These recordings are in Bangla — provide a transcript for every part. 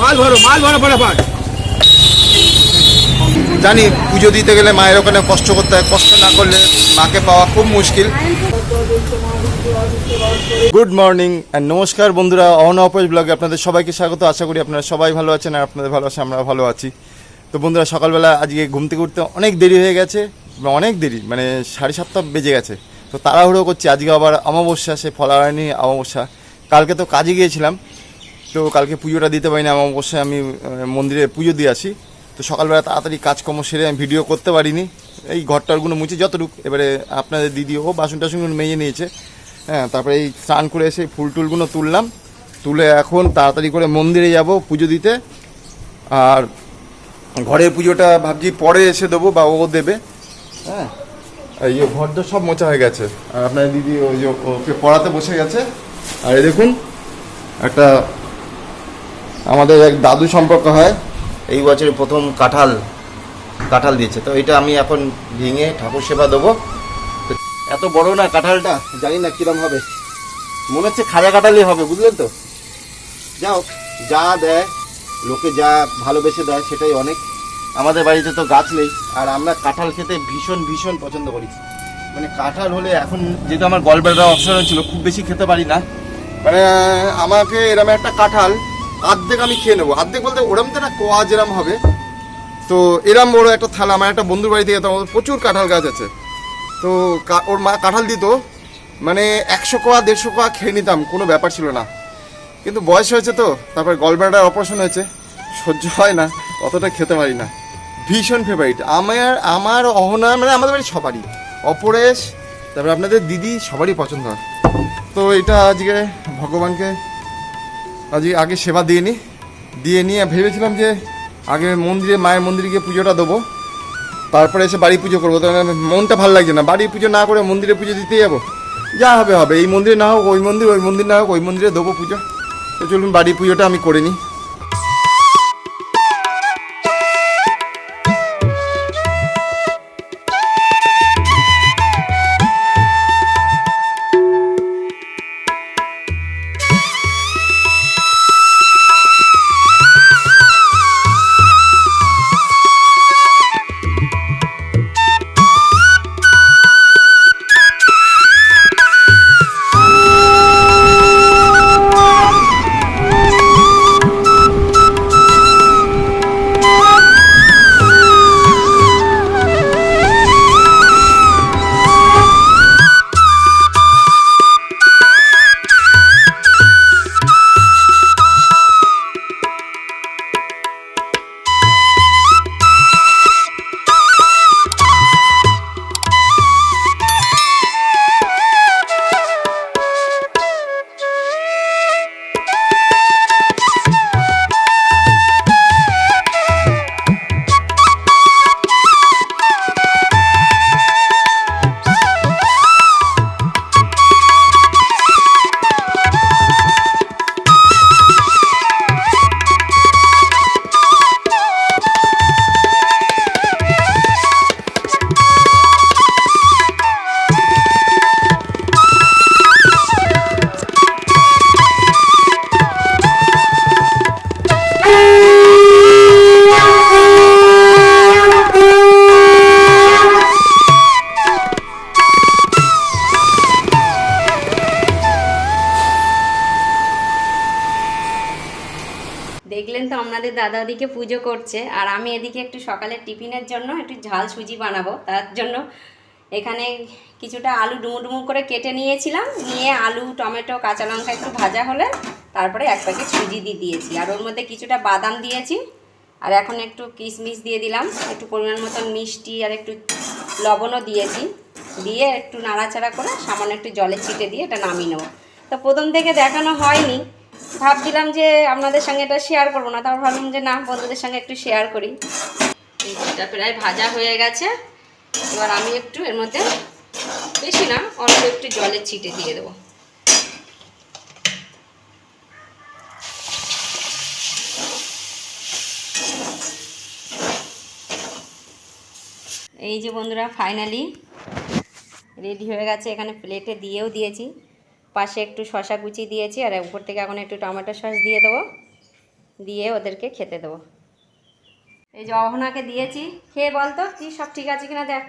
মাল ভরো মাল ভরো ফটাফট। জানি পুজো দিতে গেলে মায়ের ওখানে কষ্ট করতে হয় কষ্ট না করলে মাকে পাওয়া খুব মুশকিল। গুড মর্নিং অ্যান্ড নমস্কার বন্ধুরা অহন অপেশ ব্লগে আপনাদের সবাইকে স্বাগত। আশা করি আপনারা সবাই ভালো আছেন আর আপনাদের ভালো আছে আমরা ভালো আছি। তো বন্ধুরা সকালবেলা আজকে ঘুম থেকে উঠতে অনেক দেরি হয়ে গেছে অনেক দেরি মানে সাড়ে সাতটা বেজে গেছে। তো তাড়াহুড়ো করছি আজকে আবার অমাবস্যা সে ফলারানি অমাবস্যা। কালকে তো কাজে গিয়েছিলাম তো কালকে পুজোটা দিতে পারিনি আমার অবশ্যই আমি মন্দিরে পুজো দিয়ে আসি। তো সকালবেলা তাড়াতাড়ি কাজকর্ম সেরে আমি ভিডিও করতে পারিনি। এই ঘরটারগুলো মুছে যতটুকু, এবারে আপনাদের দিদি ও বাসন টাসনগুলো মেজে নিয়েছে। হ্যাঁ তারপরে এই স্নান করে এসে ফুল টুলগুলো তুললাম। তুলে এখন তাড়াতাড়ি করে মন্দিরে যাব পুজো দিতে। আর ঘরের পুজোটা ভাবছি পরে এসে দেবো বা ও দেবে। হ্যাঁ এই ঘর তো সব মোচা হয়ে গেছে। আর আপনার দিদি ওই ওকে পড়াতে বসে গেছে। আর এই দেখুন, একটা আমাদের এক দাদু সম্পর্ক হয়। এই বছরে প্রথম কাঁঠাল কাঁঠাল দিয়েছে। তো এটা আমি এখন ভেঙে ঠাকুর সেবা দেবো। এত বড় না কাঁঠালটা, জানি না কিরম হবে। মনে হচ্ছে খাজা কাঁঠালই হবে, বুঝলেন তো? যাও, যা দেয়, লোকে যা ভালোবেসে দেয় সেটাই অনেক। আমাদের বাড়িতে তো গাছ নেই, আর আমরা কাঁঠাল খেতে ভীষণ ভীষণ পছন্দ করি। মানে কাঁঠাল হলে এখন যেহেতু আমার গলবেড়া অপশন ছিল, খুব বেশি খেতে পারি না। মানে আমাকে এরম একটা কাঁঠাল অর্ধেক আমি খেয়ে নেব। অর্ধেক বলতে ওরম তো না কোয়া যেরম হবে। তো এরম বড় একটা থালা আমার একটা বন্ধুর যেতাম ওদের প্রচুর কাঁঠাল গাছ আছে। তো ওর মা কাঁঠাল দিত মানে একশো কোয়া, দেড়শো কোয়া খেয়ে নিতাম, কোনো ব্যাপার ছিল না। কিন্তু বয়স হয়েছে তো, তারপর গলব্লাডার অপারেশন হয়েছে। সহ্য হয় না, অতটা খেতে পারি না। ভীষণ ফেভারিট আমার আমার অহনা মানে আমাদের বাড়ি সবারই। অপরেশ, তারপরে আপনাদের দিদি, সবারই পছন্দ হয়। তো এটা আজকে ভগবানকে আজকে আগে সেবা দিয়ে নিই দিয়ে নিয়ে ভেবেছিলাম যে আগে মন্দিরে, মায়ের মন্দিরে গিয়ে পুজোটা দেবো। তারপরে এসে বাড়ি পুজো করব মনটা ভালো লাগছে না। বাড়ি পুজো না করে মন্দিরে পুজো দিতে যাব? যা হবে হবে। এই মন্দিরে না হোক, ওই মন্দির ওই মন্দির না হোক, ওই মন্দিরে দেবো পুজো। তো চলুন বাড়ি পুজোটা আমি করে নিই। তো ওদিকে পুজো করছে, আর আমি এদিকে একটু সকালে টিফিনের জন্য একটু ঝাল সুজি বানাবো। তার জন্য এখানে কিছুটা আলু ডুমু ডুমু করে কেটে নিয়েছিলাম। নিয়ে আলু, টমেটো, কাঁচা লঙ্কা একটু ভাজা হলে তারপরে এক প্যাকেট সুজি দিয়ে দিয়েছি। আর ওর মধ্যে কিছুটা বাদাম দিয়েছি। আর এখন একটু কিশমিশ দিয়ে দিলাম। একটু পরিমাণ মতন মিষ্টি আর একটু লবণও দিয়েছি। দিয়ে একটু নাড়াচাড়া করে সামান্য একটু জলে ছিটে দিয়ে এটা নামিয়ে নেব। তো প্রথম থেকে দেখানো হয়নি। ভাবছিলাম যে আপনাদের সঙ্গে এটা শেয়ার করব না তারপর ভাবলাম যে না, বন্ধুদের সঙ্গে একটু শেয়ার করি। এটা প্রায় ভাজা হয়ে গেছে। এবার আমি একটু এর মধ্যে বেশি না, অল্প একটু জলের ছিটে দিয়ে দেবো। এই যে বন্ধুরা ফাইনালি রেডি হয়ে গেছে। এখানে প্লেটে দিয়েও দিয়েছি। পাশে একটু শশা কুচি দিয়েছি আর উপর থেকে এখন একটু টমেটো সস দিয়ে দেবো। দিয়ে ওদেরকে খেতে দেবো। এই যে অহনাকে দিয়েছি। খেয়ে বল তো, কি সব ঠিক আছে কিনা দেখ।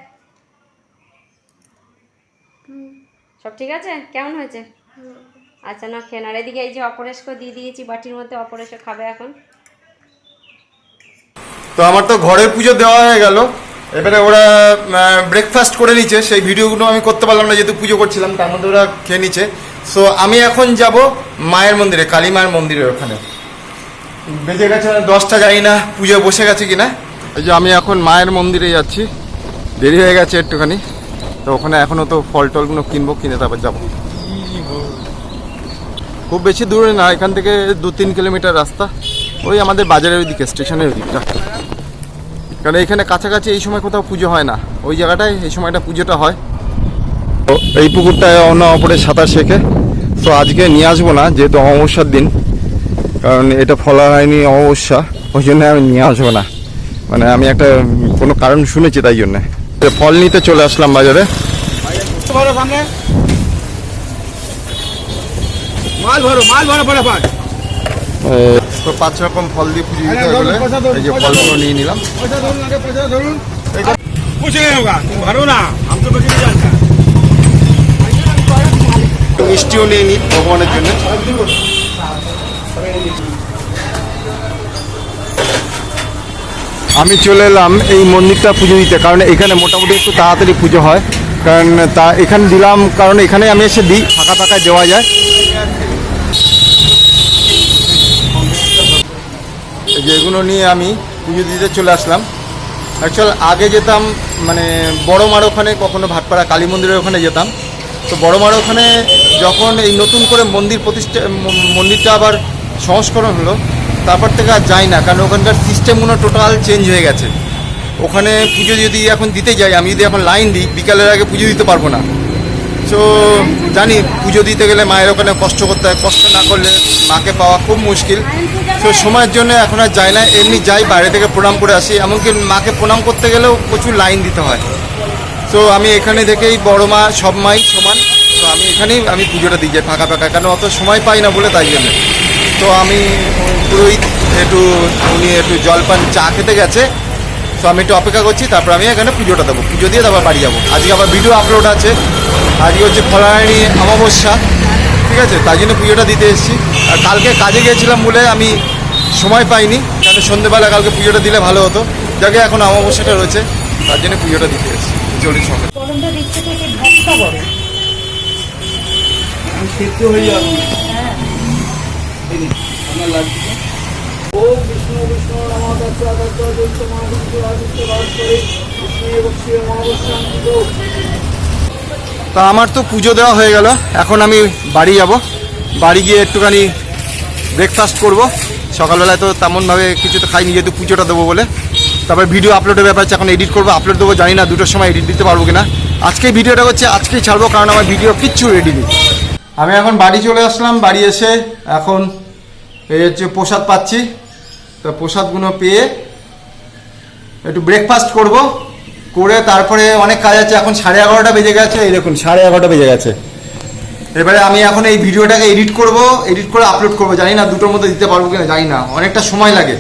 সব ঠিক আছে? কেমন হয়েছে? আচ্ছা না, খেয়ে আর এদিকে এই যে অপরেশকে দিয়ে দিয়েছি, বাটির মধ্যে অপরেশে খাবে এখন। তো আমার তো ঘরের পুজো দেওয়া হয়ে গেল। এবারে ওরা ব্রেকফাস্ট করে নিচ্ছে। সেই ভিডিওগুলো আমি করতে পারলাম না, যেহেতু পুজো করছিলাম, তার মধ্যে ওরা খেয়ে নিচ্ছে। সো আমি এখন যাব মায়ের মন্দিরে কালী মায়ের মন্দিরে ওখানে। বেজে গেছে দশটা জানি না, পুজো বসে গেছে কিনা। এই যে আমি এখন মায়ের মন্দিরে যাচ্ছি, দেরি হয়ে গেছে একটুখানি। তো ওখানে এখনও তো ফল টলগুলো কিনবো, কিনে তারপর যাব। খুব বেশি দূরে না, এখান থেকে দু তিন কিলোমিটার রাস্তা। ওই আমাদের বাজারের ওইদিকে, স্টেশনের ওইদিকটা। কারণ এখানে কাছাকাছি এই সময় কোথাও পুজো হয় না। ওই জায়গাটায় এই সময়টা পুজোটা হয়। এই পুকুরটা অন্য অপরে সাঁতার শেখে। তো আজকে নিয়ে আসব না যেহেতু অমাবস্যার দিন কারণ এটা ফলা হয়নি অমাবস্যা ওই জন্য আমি নিয়ে আসব না। মানে আমি একটা কোনো কারণ শুনেছি তাই জন্যে। ফল নিতে চলে আসলাম বাজারে। তো পাঁচ রকম ফল দিয়ে ফলগুলো নিয়ে নিলাম। না একটু মিষ্টিও নিয়ে নিই ভগবানের জন্য। আমি চলে এলাম এই মন্দিরটা পুজো দিতে, কারণ এখানে মোটামুটি একটু তাড়াতাড়ি পুজো হয়। কারণ তা এখানে দিলাম, কারণ এখানে আমি এসে দিই, ফাঁকা ফাঁকায় দেওয়া যায়। এই যে এগুলো নিয়ে আমি পুজো দিতে চলে আসলাম। অ্যাকচুয়াল আগে যেতাম মানে বড় মার ওখানে, কখনো ভাটপাড়া কালী মন্দিরের ওখানে যেতাম। তো বড় মার ওখানে যখন এই নতুন করে মন্দির প্রতিষ্ঠা মন্দিরটা আবার সংস্করণ হলো, তারপর থেকে আর যাই না, কারণ ওখানকার সিস্টেমগুলো টোটাল চেঞ্জ হয়ে গেছে। ওখানে পুজো যদি এখন দিতে যাই, আমি যদি এখন লাইন দিই, বিকালের আগে পুজো দিতে পারব না। তো জানি, পুজো দিতে গেলে মায়ের ওখানে কষ্ট করতে হয়, কষ্ট না করলে মাকে পাওয়া খুব মুশকিল। তো সময়ের জন্য এখন আর যাই না, এমনি যাই, বাইরে থেকে প্রণাম করে আসি, এমনকি মাকে প্রণাম করতে গেলেও প্রচুর লাইন দিতে হয়। তো আমি এখানে থেকেই বড় মা, সব মাই সমান। তো আমি এখানেই, আমি পুজোটা দিই যাই ফাঁকা ফাঁকা কারণ অত সময় পাই না বলে তাই জন্য। তো আমি পুরোহিত একটু, উনি একটু জলপান চা খেতে গেছে। তো আমি একটু অপেক্ষা করছি, তারপর আমি এখানে পুজোটা দেবো। পুজো দিয়ে তারপর বাড়ি যাব। আজকে আবার ভিডিও আপলোড আছে। আজকে হচ্ছে ফলাহারি অমাবস্যা, ঠিক আছে? তাই জন্য পুজোটা দিতে এসেছি। আর কালকে কাজে গিয়েছিলাম বলে আমি সময় পাইনি। কেন সন্ধেবেলা কালকে পুজোটা দিলে ভালো হতো। যাকে, এখন অমাবস্যাটা রয়েছে, তার জন্য পুজোটা দিতে এসেছি। জলদি সঙ্গে গরমটা দিচ্ছে থেকে ভক্তা বড় সিদ্ধ হয়ে যাবে। আমার লাগছে ওম বিষ্ণু বিষ্ণু নম তত্ত্ব তত্ত্ব মহাবিষ্ণু আদিত্য বাস করে বিষ্ণু এবং শিব মহাবস্যান্তিত তা আমার তো পুজো দেওয়া হয়ে গেল। এখন আমি বাড়ি যাব। বাড়ি গিয়ে একটুখানি ব্রেকফাস্ট করব। সকালবেলায় তো তেমনভাবে কিছু তো খাইনি যেহেতু পুজোটা দেবো বলে। তারপর ভিডিও আপলোডের ব্যাপার আছে এখন এডিট করব আপলোড দেবো, জানি না দুটোর সময় এডিট দিতে পারব কিনা। আজকে ভিডিওটা হচ্ছে আজকেই ছাড়বো, কারণ আমার ভিডিও কিচ্ছু রেডি নেই। আমি এখন বাড়ি চলে আসলাম, বাড়ি এসে এখন এই হচ্ছে প্রসাদ পাচ্ছি। তো প্রসাদগুলো পেয়ে একটু ব্রেকফাস্ট করব, করে তারপরে অনেক কাজ আছে, এখন সাড়ে এগারোটা বেজে গেছে, এই দেখুন, সাড়ে এগারোটা বেজে গেছে। এবারে আমি এখন এই ভিডিওটাকে এডিট করব এডিট করে আপলোড করব, জানি না দুটোর মধ্যে দিতে পারব কিনা, জানি না, অনেকটা সময় লাগে।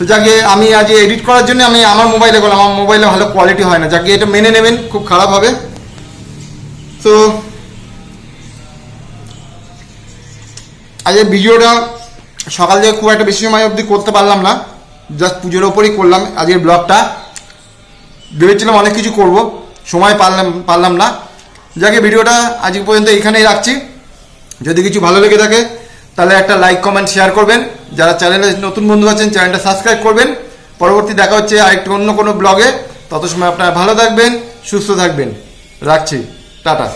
তো যাকে আমি আজ এডিট করার জন্য আমি আমার মোবাইলে করলাম আমার মোবাইলে ভালো কোয়ালিটি হয় না। যাকে এটা মেনে নেবেন, খুব খারাপ হবে। তো আজকে ভিডিওটা সকাল থেকে খুব একটা বেশি সময় অবধি করতে পারলাম না। জাস্ট পুজোর ওপরই করলাম আজকের ব্লগটা ভেবেছিলাম অনেক কিছু করব, সময় পারলাম পারলাম না। যাকে ভিডিওটা আজকে পর্যন্ত এখানেই রাখছি। যদি কিছু ভালো লেগে থাকে তাহলে একটা লাইক কমেন্ট শেয়ার করবেন। যারা চ্যানেলে নতুন বন্ধু আছেন চ্যানেলটা সাবস্ক্রাইব করবেন। পরবর্তী দেখা হচ্ছে আরেকটি অন্য কোনো ব্লগে তত সময় আপনারা ভালো থাকবেন, সুস্থ থাকবেন। রাখছি। টাটা।